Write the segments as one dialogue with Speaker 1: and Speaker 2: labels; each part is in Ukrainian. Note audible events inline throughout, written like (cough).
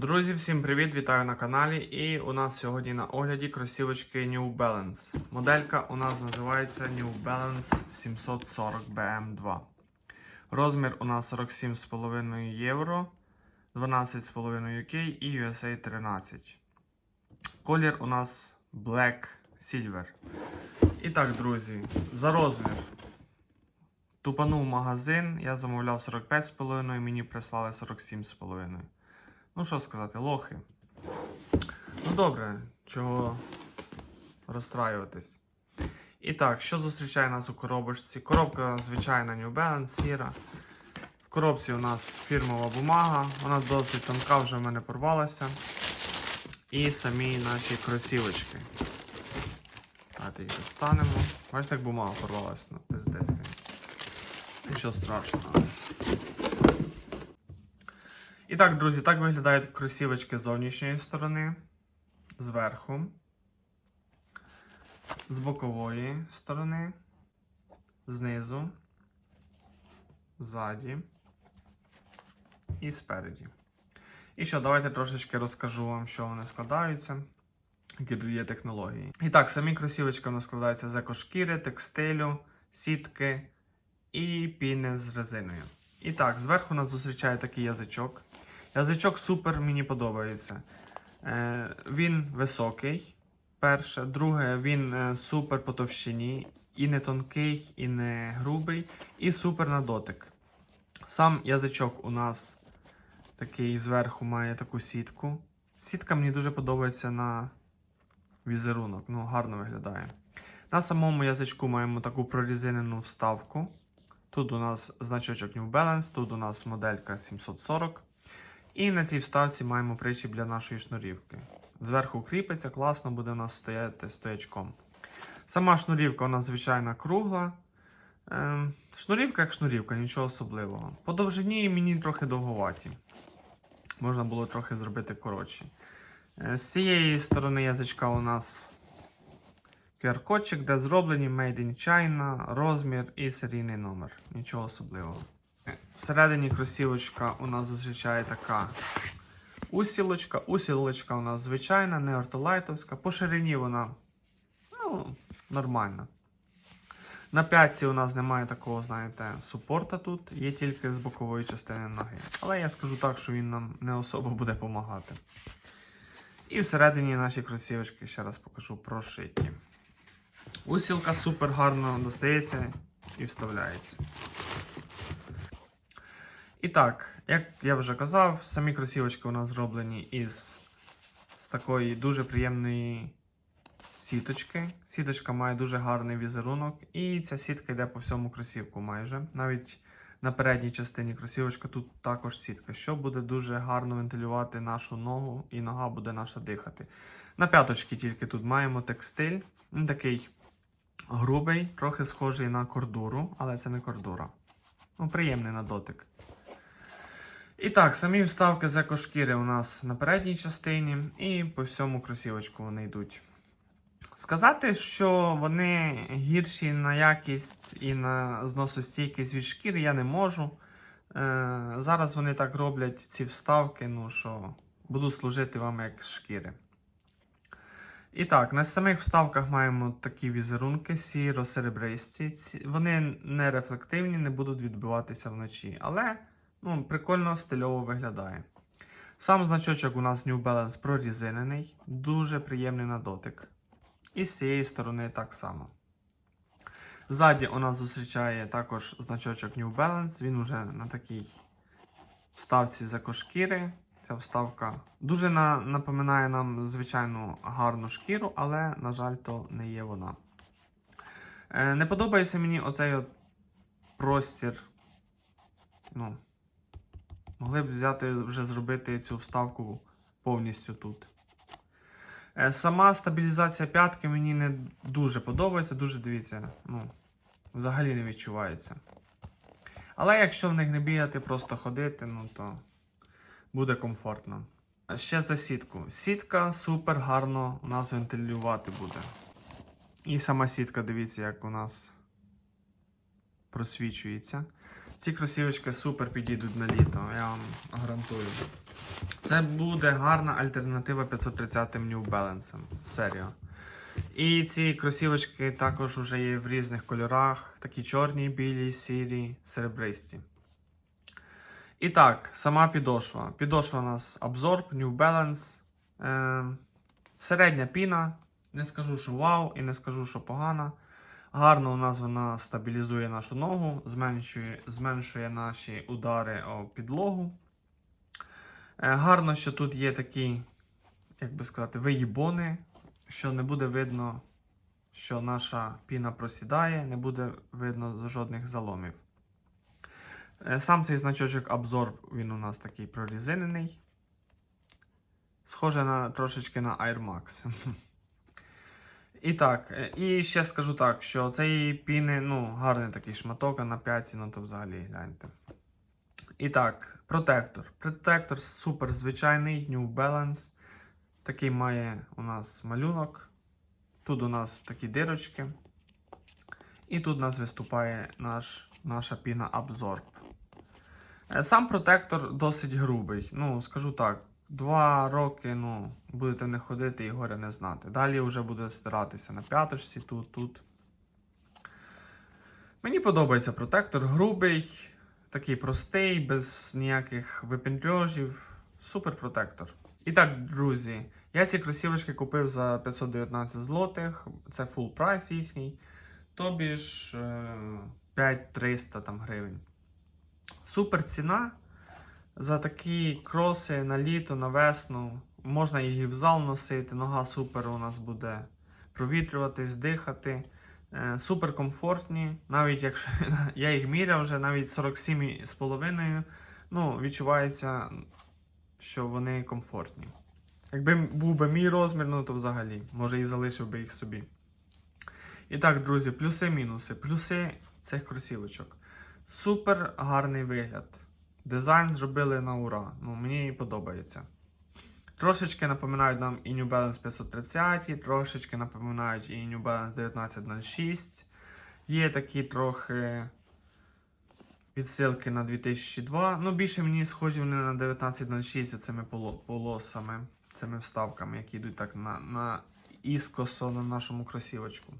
Speaker 1: Друзі, всім привіт! Вітаю на каналі. І у нас сьогодні на огляді кросівочки New Balance. Моделька у нас називається New Balance 740 BM2. Розмір у нас 47,5 євро, 12,5 UK і USA 13. Колір у нас Black Silver. І так, друзі, за розмір. Тупанув магазин, я замовляв 45,5, мені прислали 47,5. Ну, що сказати, лохи. Ну, добре, чого розстраюватись. І так, що зустрічає нас у коробочці? Коробка звичайна New Balance, сіра. В коробці у нас фірмова бумага, вона досить тонка, вже в мене порвалася. І самі наші кросівочки. Давайте їх достанемо. Бачите, як бумага порвалася на пиздецька. Нічого страшного. Так, друзі, так виглядають кросівочки з зовнішньої сторони, зверху, з бокової сторони, знизу, ззаді і спереді. І що, давайте трошечки розкажу вам, що вони складаються, які тут є технології. І так, самі кросівочки у нас складаються з екошкіри, текстилю, сітки і піни з резиною. І так, зверху нас зустрічає такий язичок. Язичок супер мені подобається. Е, він високий. Перше. Друге, він е, супер по товщині. І не тонкий, і не грубий, і супер на дотик. Сам язичок у нас такий зверху має таку сітку. Сітка мені дуже подобається на візерунок. Ну, гарно виглядає. На самому язичку маємо таку прорізинену вставку. Тут у нас значочок New Balance, тут у нас моделька 740. І на цій вставці маємо прищіп для нашої шнурівки. Зверху кріпиться, класно буде у нас стояти стоячком. Сама шнурівка у нас звичайна кругла. Ем, шнурівка як шнурівка, нічого особливого. По довжині мені трохи довговаті. Можна було трохи зробити коротші. Е, З цієї сторони язичка у нас QR-кодчик, де зроблені Made in China, розмір і серійний номер. Нічого особливого. Всередині кросівочка у нас зустрічає така усілочка. Усілочка у нас звичайна, не ортолайтовська. По ширині вона ну, нормальна. На п'ятці у нас немає такого, знаєте, супорта тут, є тільки з бокової частини ноги. Але я скажу так, що він нам не особо буде допомагати. І всередині наші кросівочки, ще раз покажу, прошиті. Усілка супер гарно достається і вставляється. І так, як я вже казав, самі кросівочки у нас зроблені із з такої дуже приємної сіточки. Сіточка має дуже гарний візерунок, і ця сітка йде по всьому кросівку майже. Навіть на передній частині кросівочка тут також сітка, що буде дуже гарно вентилювати нашу ногу, і нога буде наша дихати. На п'яточки тільки тут маємо текстиль. Він такий грубий, трохи схожий на кордуру, але це не кордура. Ну, приємний на дотик. І так, самі вставки з екошкіри у нас на передній частині, і по всьому кросівочку вони йдуть. Сказати, що вони гірші на якість і на зносостійкість від шкіри, я не можу. Е, зараз вони так роблять ці вставки, ну що буду служити вам як шкіри. І так, на самих вставках маємо такі візерунки сіро-серебристі. Ці- Вони не рефлективні, не будуть відбиватися вночі, але ну, прикольно стильово виглядає. Сам значочок у нас New Balance прорізинений, дуже приємний на дотик. І з цієї сторони так само. Ззаді у нас зустрічає також значочок New Balance. Він уже на такій вставці з екошкіри. Ця вставка дуже на, напоминає нам звичайну гарну шкіру, але, на жаль, то не є вона. Е, не подобається мені оцей от простір. Ну, могли б взяти вже зробити цю вставку повністю тут. Е, Сама стабілізація п'ятки мені не дуже подобається, дуже дивіться, ну, взагалі не відчувається. Але якщо в них не бігати, просто ходити, ну то буде комфортно. Ще за сітку. Сітка супер гарно у нас вентилювати буде. І сама сітка, дивіться, як у нас просвічується. Ці кросівочки супер підійдуть на літо, я вам гарантую. Це буде гарна альтернатива 530 New Balance. Серіо. І ці кросівочки також вже є в різних кольорах: такі чорні, білі, сірі, серебристі. І так, сама підошва. Підошва у нас Absorb, New Balance. Е, середня піна. Не скажу, що вау, і не скажу, що погана. Гарно у нас вона стабілізує нашу ногу, зменшує, зменшує наші удари о підлогу. Е, гарно, що тут є такі, як би сказати, виїбони, що не буде видно, що наша піна просідає, не буде видно жодних заломів. Е, Сам цей значочок Absorb, він у нас такий прорізинений. Схоже на трошечки на Air Max. (laughs) І так, е, і ще скажу так, що цієї піни, ну, гарний такий шматок, а на 5, ну то взагалі гляньте. І так, протектор. Протектор супер звичайний, New Balance. Такий має у нас малюнок. Тут у нас такі дирочки. І тут у нас виступає наш, наша піна Absorb. Е, Сам протектор досить грубий. Ну, скажу так, два роки ну, будете не ходити і горя не знати. Далі вже буде стиратися на п'яточці, тут, тут. Мені подобається протектор. Грубий, такий простий, без ніяких випендрьожів. Супер протектор. І так, друзі, я ці кросівочки купив за 519 злотих. Це full прайс їхній. Тобі ж е, 5300 там гривень. Супер ціна. За такі кроси на літо, на весну. Можна їх в зал носити. Нога супер у нас буде провітрюватись, дихати. Е, Супер комфортні. Навіть якщо (laughs) я їх міряв вже, навіть 47,5. Ну, відчувається, що вони комфортні. Якби був би мій розмір, ну то взагалі, може і залишив би їх собі. І так, друзі, плюси-мінуси. Плюси цих кросівочок. Супер гарний вигляд. Дизайн зробили на ура. Ну, мені подобається. Трошечки напоминають нам і New Balance 530, трошечки напоминають і New Balance 1906. Є такі трохи відсилки на 2002. Ну, більше мені схожі вони на 1906 цими полосами, цими вставками, які йдуть так на, на іскосо на нашому кросівочку.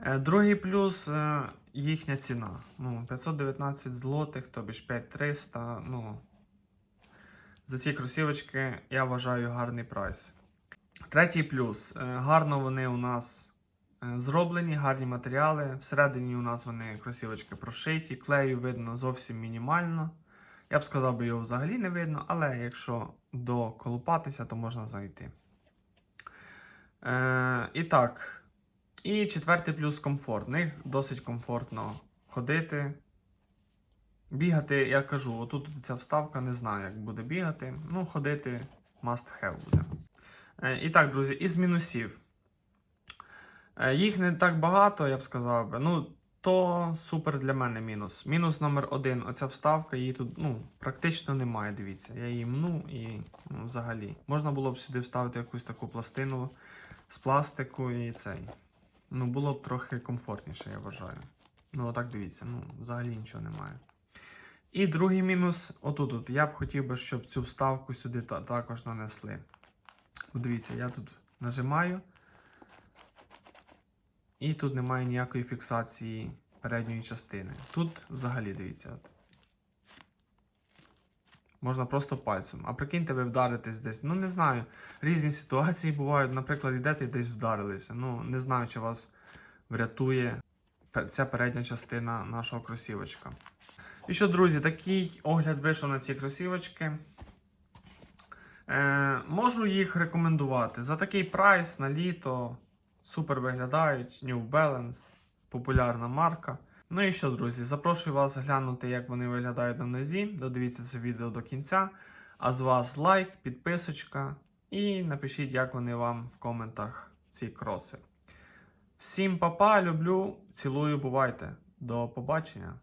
Speaker 1: Е, Другий плюс е, їхня ціна. Ну, 519 злотих, тобі ж 5300. Ну, за ці кросівочки я вважаю гарний прайс. Третій плюс. Е, Гарно вони у нас е, зроблені, гарні матеріали. Всередині у нас вони кросівочки прошиті, клею видно зовсім мінімально. Я б сказав, би його взагалі не видно, але якщо доколупатися, то можна знайти. Е, і так. І четвертий плюс комфорт. В них досить комфортно ходити. Бігати, я кажу, отут ця вставка, не знаю, як буде бігати. Ну, ходити must have буде. Е, І так, друзі, із мінусів. Е, Їх не так багато, я б сказав би. Ну, то супер для мене мінус. Мінус номер один. Оця вставка, її тут ну, практично немає. Дивіться. Я її мну і ну, взагалі. Можна було б сюди вставити якусь таку пластину з пластику і цей. Ну, було б трохи комфортніше, я вважаю. Ну, отак дивіться, ну, взагалі нічого немає. І другий мінус, отут. -от. Я б хотів би, щоб цю вставку сюди та- також нанесли. Дивіться, я тут нажимаю. І тут немає ніякої фіксації передньої частини. Тут взагалі дивіться. От. Можна просто пальцем. А прикиньте, ви вдаритесь десь. Ну, не знаю. Різні ситуації бувають. Наприклад, йдете і десь вдарилися. Ну, не знаю, чи вас врятує ця передня частина нашого кросівочка. І що, друзі, такий огляд вийшов на ці кросівочки. Е, можу їх рекомендувати. За такий прайс на літо супер виглядають. New Balance, популярна марка. Ну і що, друзі, запрошую вас глянути, як вони виглядають на нозі. Додивіться це відео до кінця. А з вас лайк, підписочка і напишіть, як вони вам в коментах ці кроси. Всім па-па, люблю, цілую, бувайте. До побачення.